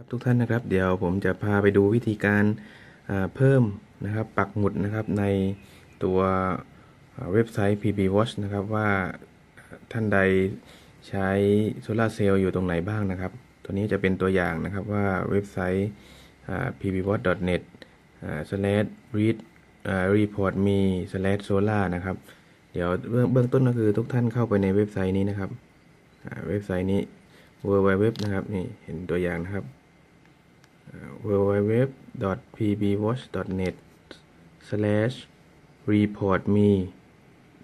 ครับทุกท่านนะครับ เดี๋ยวผมจะพาไปดูวิธีการอ่าเพิ่มนะครับ ปักหมุดนะครับในตัวเว็บไซต์ PB Watch นะครับว่าท่านใดใช้โซลาเซลล์อยู่ตรงไหนบ้างนะครับ ตัวนี้จะเป็นตัวอย่างนะครับว่าเว็บไซต์ pbwatch.net slash read report me slash solar นะครับ เดี๋ยวเบื้องเบื้องต้นก็คือทุกท่านเข้าไปในเว็บไซต์นี้นะครับเว็บไซต์นี้ www นะครับนี่เห็นตัวอย่างนะครับ www.pbwatch.net slash report me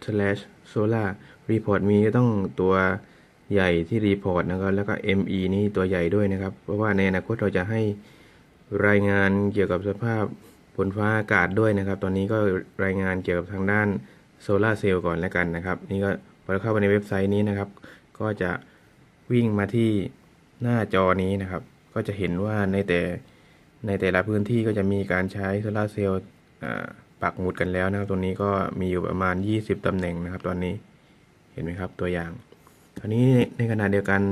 slash solar report me ก็ต้องตัวใหญ่ที่ report นะครับ แล้วก็ me นี่ตัวใหญ่ด้วยนะครับ เพราะว่าในอนาคตเราจะให้รายงานเกี่ยวกับสภาพฝนฟ้าอากาศด้วยนะครับ ตอนนี้ก็รายงานเกี่ยวกับทางด้านโซลาร์เซลล์ก่อนแล้วกันนะครับ นี่ก็พอเราเข้าไปในเว็บไซต์นี้นะครับ ก็จะวิ่งมาที่หน้าจอนี้นะครับ ก็จะเห็นว่าในแต่ ในแต่ละพื้นที่ก็จะมีการใช้โซลาเซลล์ปักหมุดกันแล้วนะครับ ตรงนี้ก็มีอยู่ประมาณ 20 ตำแหน่งนะครับ ตอนนี้เห็นไหมครับตัวอย่างคราวนี้ในขณะเดียวกัน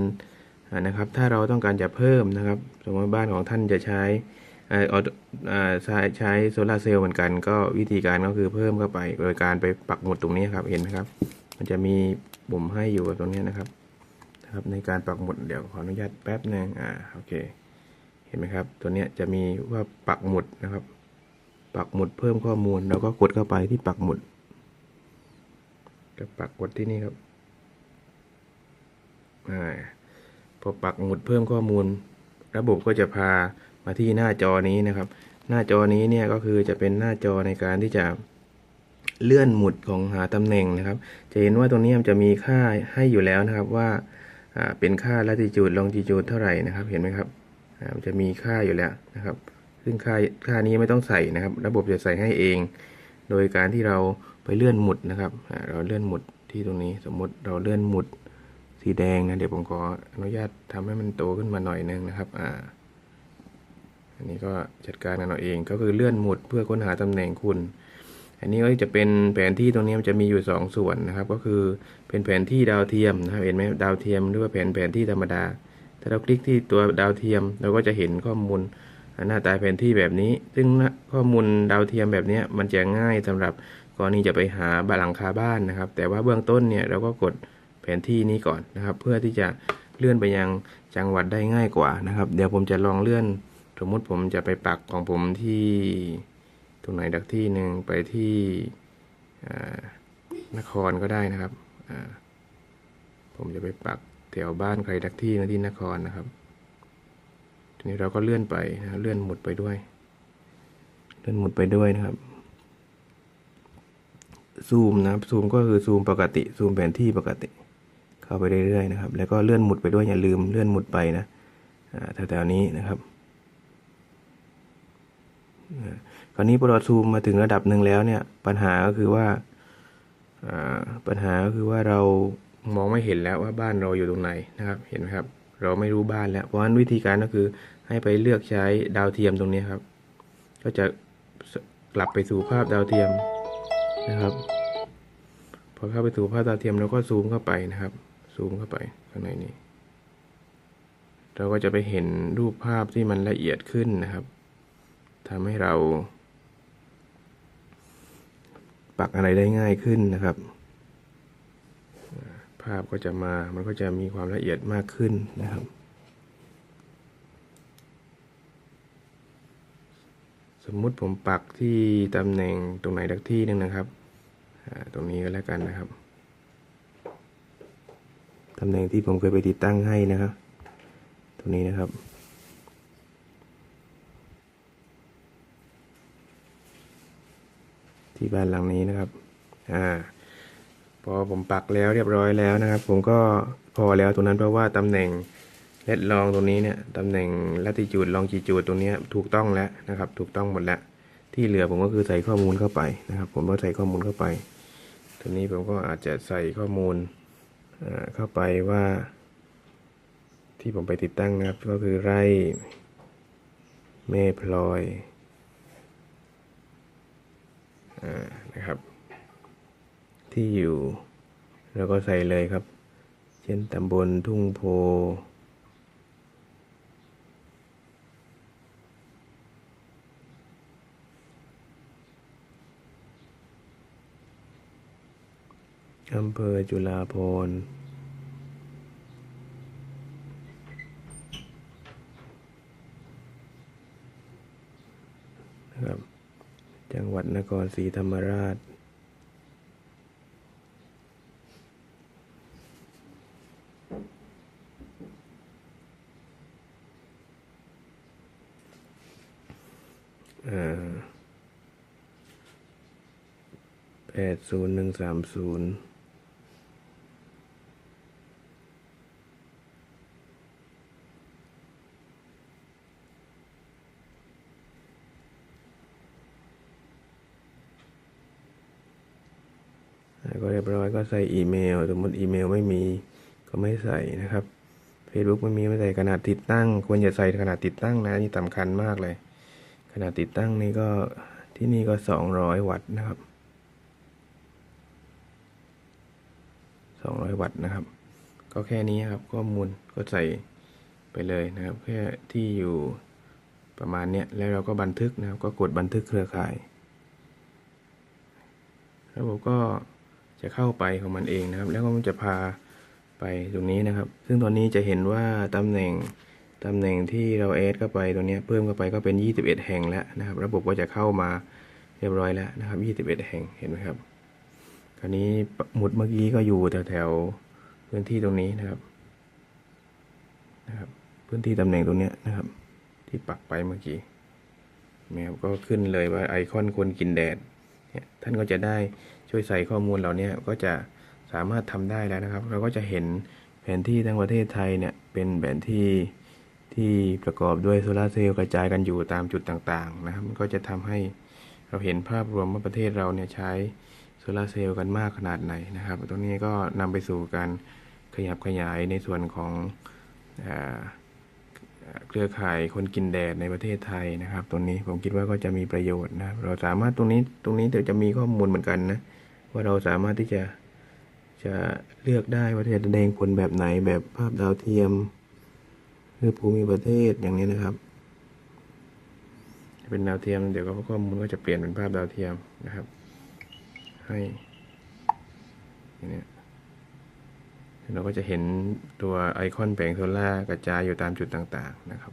นะครับ ถ้าเราต้องการจะเพิ่มนะครับ สมมติบ้านของท่านจะใช้ใช้ใช้โซลาเซลล์เหมือนกัน ก็วิธีการก็คือเพิ่มเข้าไป โดยการไปปักหมุดตรงนี้ครับเห็นไหมครับ มันจะมีปุ่มให้อยู่ตรงนี้นะครับนะครับในการปักหมุดเดี๋ยวขออนุญาตแป๊บหนึ่งอ่าโอเค ห็นไหมครับ ตัวนี้จะมีว่าปักหมุดนะครับ ปักหมุดเพิ่มข้อมูลเราก็กดเข้าไปที่ปักหมุดก็ปักกดที่นี่ครับอพอปักหมุดเพิ่มข้อมูล ระบบก็จะพามาที่หน้าจอนี้นะครับ หน้าจอนี้เนี่ยก็คือจะเป็นหน้าจอในการที่จะเลื่อนหมุดของหาตำแหน่งนะครับ จะเห็นว่าตรงนี้มันจะมีค่าให้อยู่แล้วนะครับว่าเป็นค่า latitude longitude เท่าไหร่นะครับ เห็นไหมครับ มันจะมีค่าอยู่แล้วนะครับ ซึ่งค่าค่านี้ไม่ต้องใส่นะครับ ระบบจะใส่ให้เอง โดยการที่เราไปเลื่อนหมุดนะครับเราเลื่อนหมุดที่ตรงนี้สมมุติเราเลื่อนหมุดสีแดงนะเดี๋ยวผมขออนุญาตทำให้มันโตขึ้นมาหน่อยนึงนะครับอ่าอันนี้ก็จัดการกันเอาเองก็คือเลื่อนหมุดเพื่อค้นหาตำแหน่งคุณ อันนี้ก็จะเป็นแผนที่ตรงนี้มันจะมีอยู่ 2 ส่วนนะครับ ก็คือเป็นแผนที่ดาวเทียมนะครับเห็นไหมดาวเทียมหรือว่าแผนแผนที่ธรรมดา ถ้าเราคลิกที่ตัวดาวเทียม เราก็จะเห็นข้อมูลหน้าตาแผนที่แบบนี้ ซึ่งข้อมูลดาวเทียมแบบนี้มันจะง่ายสำหรับกรณีจะไปหาบ้านหลังคาบ้านนะครับ แต่ว่าเบื้องต้นเนี่ยเราก็กดแผนที่นี้ก่อนนะครับ เพื่อที่จะเลื่อนไปยังจังหวัดได้ง่ายกว่านะครับ เดี๋ยวผมจะลองเลื่อน สมมุติผมจะไปปักของผมที่ตรงไหนดักที่หนึ่งไปที่นครก็ได้นะครับผมจะไปปัก แถวบ้านใครดักที่นะที่นครนะครับ ทีนี้เราก็เลื่อนไปนะเลื่อนหมุดไปด้วย เลื่อนหมุดไปด้วยนะครับ ซูมนะครับซูมก็คือซูมปกติ ซูมแผนที่ปกติ เข้าไปเรื่อยๆนะครับ แล้วก็เลื่อนหมุดไปด้วยอย่าลืมเลื่อนหมุดไปนะแถวๆนี้นะครับคราวนี้พอเราซูมมาถึงระดับหนึ่งแล้วเนี่ยปัญหาก็คือว่าปัญหาก็คือว่าเรา มองไม่เห็นแล้วว่าบ้านเราอยู่ตรงไหนนะครับ เห็นไหมครับ เราไม่รู้บ้านแล้ว เพราะฉะนั้นวิธีการก็คือให้ไปเลือกใช้ดาวเทียมตรงนี้ครับ ก็จะกลับไปสู่ภาพดาวเทียมนะครับ พอเข้าไปสู่ภาพดาวเทียมเราก็ซูมเข้าไปนะครับ ซูมเข้าไปข้างในนี้ เราก็จะไปเห็นรูปภาพที่มันละเอียดขึ้นนะครับทำให้เรา ปักอะไรได้ง่ายขึ้นนะครับ ภาพก็จะมา มันก็จะมีความละเอียดมากขึ้นนะครับ สมมุติผมปักที่ตำแหน่งตรงไหนดักที่หนึงนะครับ ตรงนี้ก็แล้วกันนะครับ ตำแหน่งที่ผมเคยไปติดตั้งให้นะครับ ตรงนี้นะครับที่บ้านหลังนี้นะครับ อ่า พอผมปักแล้วเรียบร้อยแล้วนะครับ ผมก็พอแล้วตรงนั้นเพราะว่าตำแหน่งเลดลองตรงนี้เนี่ยตำแหน่งลัติจูดลองจีจูดตรงนี้ถูกต้องแล้วนะครับ ถูกต้องหมดแล้ว ที่เหลือผมก็คือใส่ข้อมูลเข้าไปนะครับ ผมก็ใส่ข้อมูลเข้าไปตัวนี้ผมก็อาจจะใส่ข้อมูลอ่าเข้าไปว่า ที่ผมไปติดตั้งนะครับ ก็คือไร่เมพลอยอ่านะครับ ที่อยู่ แล้วก็ใส่เลยครับ เช่นตำบลทุ่งโพ อำเภอจุฬาภรณ์จังหวัดนครศรีธรรมราช แปดศูนย์หนึ่งสามศูนย์แล้วก็เรียบร้อยก็ใส่อีเมล สมมติอีเมลไม่มีก็ไม่ใส่นะครับ Facebook ไม่มีไม่ใส่ขนาดติดตั้ง ควรจะใส่ขนาดติดตั้งนะนี่สำคัญมากเลย ขนาดติดตั้งนี่ก็ที่นี่ก็สองร้อยวัตต์นะครับสองร้อยวัตต์นะครับ ก็แค่นี้ครับข้อมูลก็ใส่ไปเลยนะครับแค่ที่อยู่ประมาณเนี้ยแล้วเราก็บันทึกนะครับ ก็กดบันทึกเครือข่ายแล้วผมก็จะเข้าไปของมันเองนะครับ แล้วก็มันจะพาไปตรงนี้นะครับ ซึ่งตอนนี้จะเห็นว่าตำแหน่ง ตำแหน่งที่เราแอดเข้าไปตัวนี้เพิ่มเข้าไปก็เป็น 21 แห่งแล้วนะครับ ระบบก็จะเข้ามาเรียบร้อยแล้วนะครับ 21 แห่งเห็นไหมครับ คราวนี้หมุดเมื่อกี้ก็อยู่แถวแถวๆพื้นที่ตรงนี้นะครับนะครับ พื้นที่ตำแหน่งตรงนี้นะครับ ที่ปักไปเมื่อกี้แมวก็ขึ้นเลยว่าไอคอนคนกินแดดเนี่ยท่านก็จะได้ช่วยใส่ข้อมูลเหล่านี้ก็จะสามารถทำได้แล้วนะครับ เราก็จะเห็นแผนที่ทั้งประเทศไทยเนี่ยเป็นแผนที่ ที่ประกอบด้วยโซลาร์เซลล์กระจายกันอยู่ตามจุดต่างๆนะครับมันก็จะทำให้เราเห็นภาพรวมว่าประเทศเราเนี่ยใช้โซลาร์เซลล์กันมากขนาดไหนนะครับ ตรงนี้ก็นำไปสู่การขยับขยายในส่วนของอเครือข่ายคนกินแดดในประเทศไทยนะครับ ตรงนี้ผมคิดว่าก็จะมีประโยชน์นะรเราสามารถตรงนี้ตรงนี้เดี๋ยวจะมีข้อมูลเหมือนกันนะว่าเราสามารถที่จะจะเลือกได้ว่าจะแสดงผลแบบไหนแบบภาพดาวเทียม หรือภูมิประเทศอย่างนี้นะครับ เป็นดาวเทียม เดี๋ยวก็ข้อมูลก็จะเปลี่ยนเป็นภาพดาวเทียมนะครับ ให้เนี้ยเราก็จะเห็นตัวไอคอนแผงโซล่ากระจายอยู่ตามจุดต่างๆนะครับ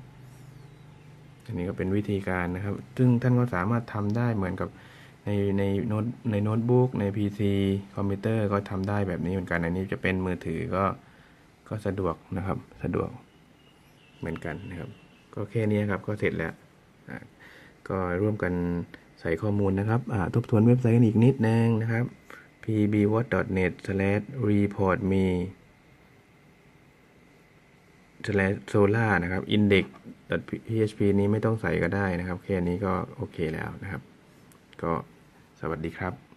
อันนี้ก็เป็นวิธีการนะครับ ซึ่งท่านก็สามารถทำได้เหมือนกับในในโน้ตในโน้ตบุ๊กใน PC คอมพิวเตอร์ก็ทำได้แบบนี้เหมือนกัน อันนี้จะเป็นมือถือก็ก็สะดวกนะครับ สะดวก เหมือนกันนะครับ ก็แค่นี้ครับก็เสร็จแล้วก็ร่วมกันใส่ข้อมูลนะครับทบทวนเว็บไซต์กันอีกนิดนึงนะครับ p b w a t n e t r e p o r t m e s o l a r นะครับ index.php นี้ไม่ต้องใส่ก็ได้นะครับ แค่นี้ก็โอเคแล้วนะครับ ก็สวัสดีครับ